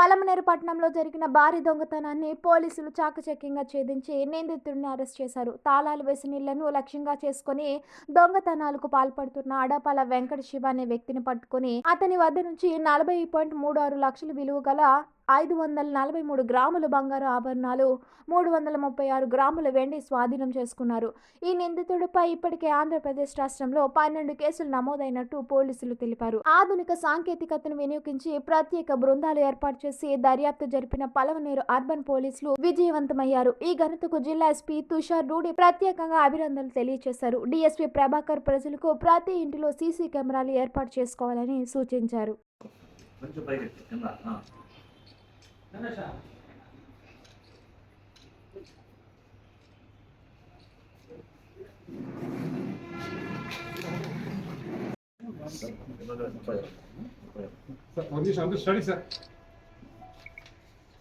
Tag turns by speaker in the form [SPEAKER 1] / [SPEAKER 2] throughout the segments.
[SPEAKER 1] పలమనేరు పట్టణంలో జరిగిన భారీ దొంగతనాన్ని పోలీసులు చాకచక్యంగా ఛేదించి నిందితుడిని అరెస్ట్ చేశారు. తాళాలు వేసిన ఇళ్ళను లక్ష్యంగా చేసుకుని దొంగతనాలకు పాల్పడుతున్న అడపాల వెంకట శివ అనే వ్యక్తిని పట్టుకుని అతని వద్ద నుంచి నలభై పాయింట్ మూడు ఆరు లక్షల విలువ గల ఐదు వందల నలభై మూడు గ్రాముల బంగారు ఆభరణాలు మూడు వందల ముప్పై ఆరు గ్రాముల వెండి స్వాధీనం చేసుకున్నారు. ఈ నిందితుడిపై ఇప్పటికే ఆంధ్రప్రదేశ్ రాష్ట్రంలో పన్నెండు కేసులు నమోదైనట్టు పోలీసులు తెలిపారు. ఆధునిక సాంకేతికతను వినియోగించి ప్రత్యేక బృందాలు ఏర్పాటు చేసి దర్యాప్తు జరిపిన పలవనేరు అర్బన్ పోలీసులు విజయవంతమయ్యారు. ఈ ఘనతకు జిల్లా ఎస్పీ తుషార్ రూడి ప్రత్యేకంగా అభినందనలు తెలియజేశారు డిఎస్పీ ప్రభాకర్ ప్రజలకు ప్రతి ఇంటిలో సీసీ కెమెరాలు ఏర్పాటు చేసుకోవాలని సూచించారు.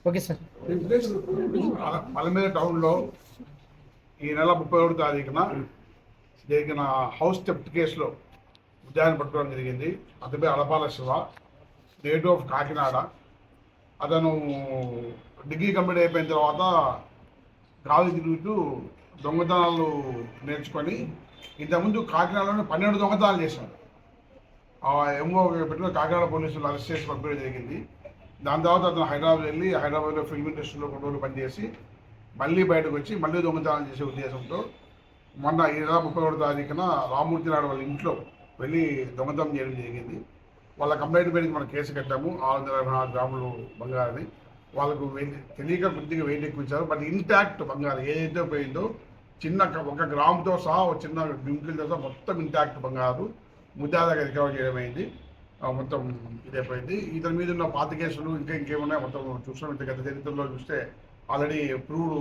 [SPEAKER 2] ఓకే సార్
[SPEAKER 3] పలమేర టౌన్లో ఈ నెల ముప్పై ఒకటి తారీఖున జరిగిన హౌస్ థెఫ్ట్ కేసులో ఉద్యానం పట్టుకోవడం జరిగింది అతని పేరు అలపాల శివ నేట్ ఆఫ్ కాకినాడ అతను డిగ్రీ కంప్లీట్ అయిపోయిన తర్వాత గాలి తిరుగుతూ దొంగతనాలు నేర్చుకొని ఇంతకుముందు కాకినాడలోనే పన్నెండు దొంగతనాలు చేశాడు. ఆ ఎంఓ పెట్టుకుని కాకినాడ పోలీసులు అరెస్ట్ చేసి పంపించడం జరిగింది. దాని తర్వాత అతను హైదరాబాద్ వెళ్ళి హైదరాబాద్లో ఫిల్మ్ ఇండస్ట్రీలో కొన్ని రోజులు పనిచేసి మళ్ళీ బయటకు వచ్చి మళ్ళీ దొంగతనం చేసే ఉద్దేశంతో మొన్న ఈ నెల ముప్పై ఒకటో తారీఖున రామూర్తి నాయుడు వాళ్ళ ఇంట్లో వెళ్ళి దొంగతనం చేయడం జరిగింది. వాళ్ళ కంప్లైంట్ మీద మనం కేసు కట్టాము. ఆరు వందల ఇరవై నాలుగు గ్రాములు బంగారాన్ని వాళ్ళకు వెయిట్ తెలియక కొద్దిగా వెయిట్ ఎక్కువ ఇచ్చారు బట్ ఇంటాక్ట్ బంగారం ఏదైతే పోయిందో చిన్న ఒక గ్రాముతో సహా ఒక చిన్న డింకిల్తో సహా మొత్తం ఇంటాక్ట్ బంగారు. ముద్దాదాగా రికవర్ చేయడం అయింది. మొత్తం ఇదైపోయింది ఇతని మీద ఉన్న పాత కేసులు ఇంకా ఇంకేమున్నాయి? మొత్తం చూసినాం ఇంత గత చరిత్రలో చూస్తే ఆల్రెడీ ప్రూవ్డ్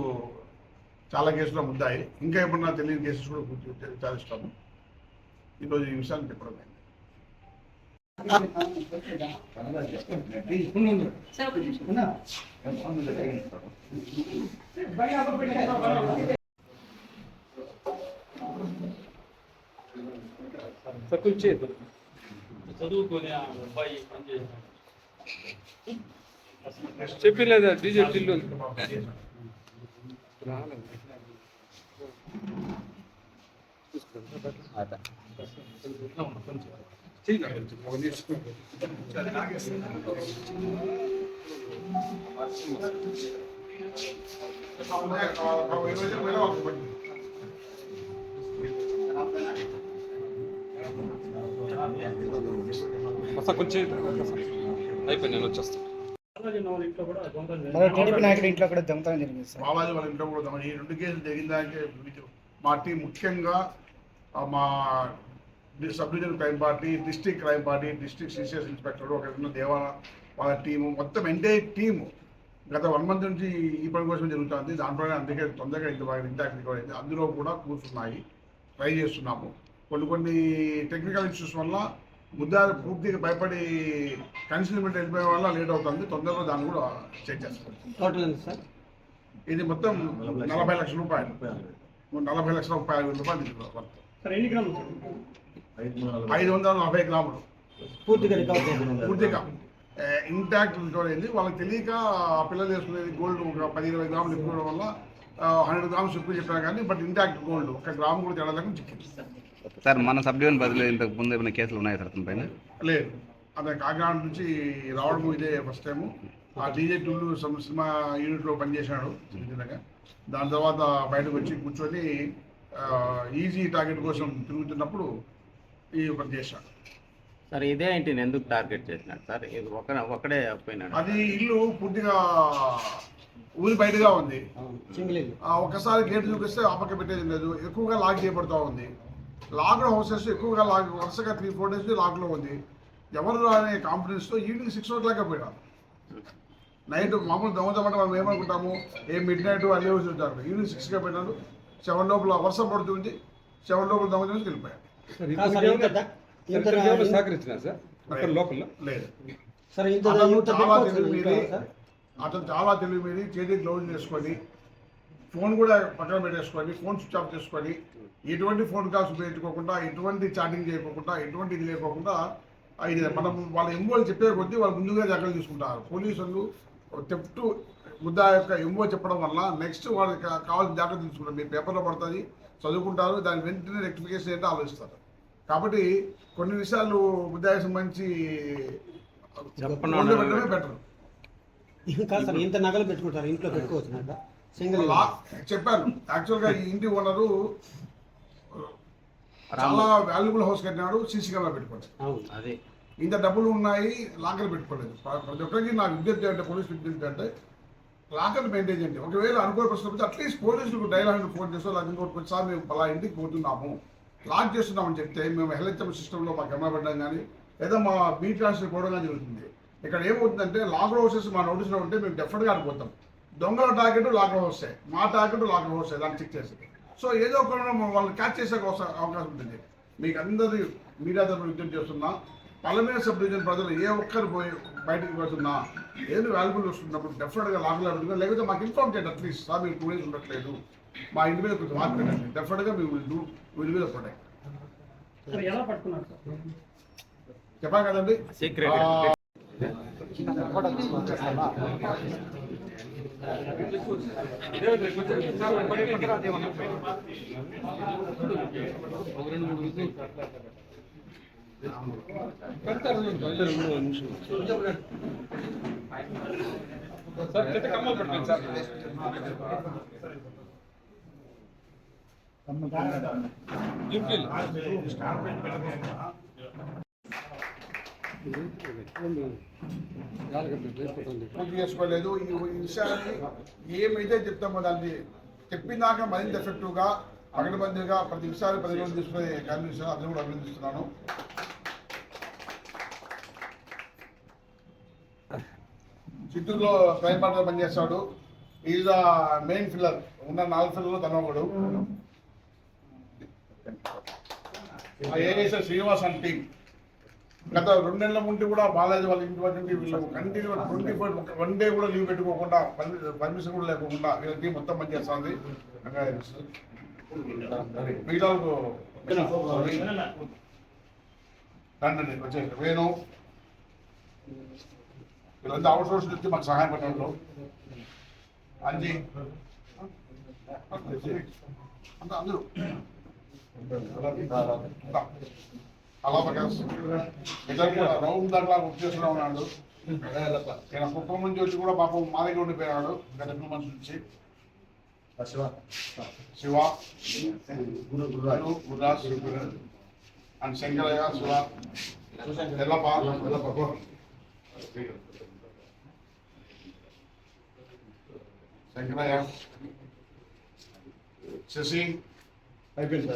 [SPEAKER 3] చాలా కేసులు ముద్దాయి. ఇంకా ఏమన్నా తెలియని కేసెస్ కూడా పూర్తి విచారిస్తాము ఈరోజు ఈ విషయాన్ని చెప్పడం.
[SPEAKER 2] సార్ కొంచెం
[SPEAKER 4] చదువుకొని ఆ అబ్బాయి పనిచేసినాడు
[SPEAKER 2] చెప్పలేదా డీజే టిల్లు కొంచెం అయిపోయి నేను వచ్చేస్తాను
[SPEAKER 4] ఇంట్లో కూడా దొంగతనం జరిగింది.
[SPEAKER 2] టీడీపీ నాయకుడు ఇంట్లో కూడా దొంగతనం జరిగింది సార్.
[SPEAKER 3] బాలాజీ వాళ్ళ ఇంట్లో కూడా దొంగ- ఈ రెండు కేసులు జరిగిన దానికే వీటి- మా టీం ముఖ్యంగా ఆ, మా sub division crime party district crime party district CCS inspector ఒక దేవాల వాళ్ళ టీము మొత్తం ఎంటైర్ టీము గత వన్ మంత్ నుంచి ఈ పని కోసం జరుగుతుంది. దాంట్లోనే అందుకే తొందరగా ఇంత బాగా ఇంటాక్ట్ రికవర్ అయింది అందులో కూడా కూర్చున్నాయి. ట్రై చేస్తున్నాము. కొన్ని కొన్ని టెక్నికల్ ఇష్యూస్ వల్ల ముద్దా పూర్తిగా భయపడి కన్సిల్మెంట్ వెళ్ళిపోయే వల్ల లేట్ అవుతుంది. తొందరగా దాన్ని కూడా చెక్ చేస్తాం.
[SPEAKER 2] టోటల్ ఎంత సార్?
[SPEAKER 3] ఇది మొత్తం నలభై లక్షల రూపాయలు. నలభై లక్షల ముప్పై ఐదు రూపాయలు వర్త్.
[SPEAKER 4] సార్ ఎన్ని గ్రాములు? సార్?
[SPEAKER 5] ఐదు
[SPEAKER 3] వందల నలభై గ్రాములు.
[SPEAKER 2] పూర్తిగా
[SPEAKER 3] పూర్తిగా. ఇంటాక్ట్ రికవర్ అయింది. వాళ్ళకి తెలియక ఆ పిల్లలు వేసుకునేది గోల్డ్ ఒక పది ఇరవై గ్రాములు ఎక్కువ ఇవ్వడం వల్ల హండ్రెడ్ గ్రామ్స్ ఎక్కువ చెప్పారు కానీ బట్ ఇంటాక్ట్ గోల్డ్ ఒక గ్రామ్ కూడా తేడా చిక్కింది.
[SPEAKER 6] సార్ మన సబ్ డివిజన్ బదిలీ ఇంతకు ముందు ఏమైనా కేసులు ఉన్నాయా సార్ పైన
[SPEAKER 3] లేదు. అతను కాకినాడ నుంచి రావడం ఇదే ఫస్ట్ టైము ఆ డీజే టూలు సినిమా యూనిట్లో పనిచేశాడు దాని తర్వాత బయటకు వచ్చి కూర్చొని ఈజీ టార్గెట్ కోసం తిరుగుతున్నప్పుడు ఈ పని చేశాడు
[SPEAKER 7] సార్ ఇదే ఇంటిని ఎందుకు టార్గెట్ చేసినాడు సార్? ఇది ఒక ఒకడే పోయినాడు
[SPEAKER 3] అది ఇల్లు పూర్తిగా ఊరి బయటగా ఉంది.
[SPEAKER 2] సింగిల్ ఇల్లు.
[SPEAKER 3] ఆ, ఒక్కసారి గేట్ చూపిస్తే ఆ పక్క పెట్టేది లేదు. ఎక్కువగా లాక్ చేయబడుతూ ఉంది. లాక్డ్ హౌసెస్ ఎక్కువగా లాక్ వరుసగా త్రీ ఫోర్ డేస్ లాక్లో ఉంది. ఎవరు అనే కాన్ఫిడెన్స్తో ఈవినింగ్ సిక్స్ ఓ క్లాక్ పోయినారు నైట్ మామూలు దొంగతమంటే మనం ఏమనుకుంటాము? ఏ మిడ్ నైట్ అన్నీ చూస్తారు. ఈవినింగ్ సిక్స్గా పెట్టారు సెవెన్ లోపల వర్షం పడుతుంది సెవెన్ లోపల లేదు
[SPEAKER 2] సార్ ఇంత
[SPEAKER 3] అతను చాలా తెలివి మీది. చేతికి గ్లౌజ్ వేసుకొని ఫోన్ కూడా పక్కన పెట్టేసుకొని ఫోన్ స్విచ్ ఆఫ్ చేసుకొని ఎటువంటి ఫోన్ కాల్స్ ఉపయోగించుకోకుండా ఎటువంటి చాటింగ్ చేయకోకుండా ఎటువంటి ఇది లేకోకుండా ఇది మనం వాళ్ళ ఎంఓలు చెప్పే కొద్దీ వాళ్ళు ముందుగా జాగ్రత్తలు తీసుకుంటారు. పోలీసులు చెప్తూ ముద్దా యొక్క ఎంఓ చెప్పడం వల్ల నెక్స్ట్ వాళ్ళకి కావాల్సిన జాగ్రత్త తీసుకుంటారు. మీ పేపర్లో పడుతుంది చదువుకుంటారు దాని వెంటనే రెక్టిఫికేషన్ ఏంటో ఆలోచిస్తారు. కాబట్టి కొన్ని విషయాలు ముద్దాయికి సంబంధించి బెటర్
[SPEAKER 2] కాదు సార్ ఇంత నగలు పెట్టుకుంటారు ఇంట్లో పెట్టుకోవచ్చు సింగిల్
[SPEAKER 3] చెప్పాను. యాక్చువల్గా ఈ ఇంటి ఓనరు చాలా వాల్యుబుల్ హౌస్ కట్టినాడు సీసీ కెమెరా పెట్టుకోండి.
[SPEAKER 2] అవును.
[SPEAKER 7] అది.
[SPEAKER 3] ఇంత డబ్బులు ఉన్నాయి లాకర్ పెట్టుకోలేదు. ప్ర- ప్రతి ఒక్కరికి నా విజ్ఞప్తి అంటే పోలీస్ విజ్ఞప్తి అంటే లాకర్ మెయింటైన్ చేయండి. ఒకవేళ అనుకోని ప్రశ్న వస్తే అట్లీస్ట్ పోలీసులకు డైలాగ్ ఫోన్ చేస్తాం లేదా ఇంకోటి కొన్నిసార్లు మేము పలా ఇంటికి పోతున్నాము లాక్ చేస్తున్నామని చెప్తే మేము హెల్త్ సిస్టంలో మా కెమెరా కానీ లేదా మా బీ ట్రాన్స్ఫర్ పోవడం కానీ జరుగుతుంది. ఇక్కడ ఏమవుతుందంటే లాక్ హౌసెస్ మా నోటీసులో ఉంటే మేము డెఫినెట్గా అనుకుంటాం దొంగల టార్గెట్ లాక్ హౌసే మా టార్గెట్ లాక్ హౌసే దాన్ని చెక్ చేసి సో ఏదో ఒక వాళ్ళని క్యాచ్ చేసే అవకాశం ఉంటుంది. మీకు అందరి మీడియా తరఫున విజ్ఞప్తి చేస్తున్నా. పలమేర సబ్ డివిజన్ ప్రజలు ఏ ఒక్కరు పోయి బయటకు పోతున్నా ఏదో వాల్యుబుల్ వస్తున్నప్పుడు డెఫినెట్గా లాక్లో పెట్టుకుని లేకపోతే మాకు ఇన్ఫార్మ్ చేయండి అట్లీస్ట్ సార్ మీరు టూ డేస్ ఉండట్లేదు. మా ఇంటి మీద కొంచెం మార్క్ పెట్టండి. డెఫినెట్గా మీ will do will be the product
[SPEAKER 4] sir ఎలా పట్టుకున్నారు సార్?
[SPEAKER 3] చెప్పాను కదండి?
[SPEAKER 7] సీక్రెట్
[SPEAKER 3] చేసుకోలేదు. ఈ విషయాన్ని ఏమైతే చెప్తామో దాన్ని చెప్పినాక మరింత ఎఫెక్టివ్గా పగడబందీగా ప్రతి విషయాలు పరిగణన తీసుకునే కమిషన్ అతను కూడా అభినందిస్తున్నాను. చిత్తూరులో క్రైమ్ పార్టీ పనిచేస్తాడు. ఈజ్ ద మెయిన్ ఫిల్లర్ ఉన్న నాలుగు ఫిల్లర్లో తన ఒకడు ఏఎస్ఎస్ శ్రీనివాస్ అండ్ టీం గత రెండు నెలల ముందు కూడా బాలాజీ వాళ్ళ ఇంటి నుండి వీళ్ళు continue twenty four one day కూడా లీవ్ పెట్టుకోకుండా పర్మిషన్ కూడా లేకుండా వీళ్ళ టీం మొత్తం పనిచేస్తుంది. మిగతా రండి వచ్చేసి వేణు. వీళ్ళంతా అవుట్ సోర్స్ నుంచి మాకు సహాయం పడ్డారు అంజీ. అంతా అందరూ. అలా రౌండ్ దాంట్లో బుక్ చేస్తూనే ఉన్నాడు. ఈయన కుప్పం నుంచి వచ్చి కూడా పాపం మా దగ్గర ఉండిపోయాడు గత టూ మంత్స్ నుంచి. శివ. గురు గురురాజ్. అండ్ శంకరయ్య శివ. ఎల్లప్ప. ఎల్లప్ప. శంకరయ్య శశి అయిపోయింది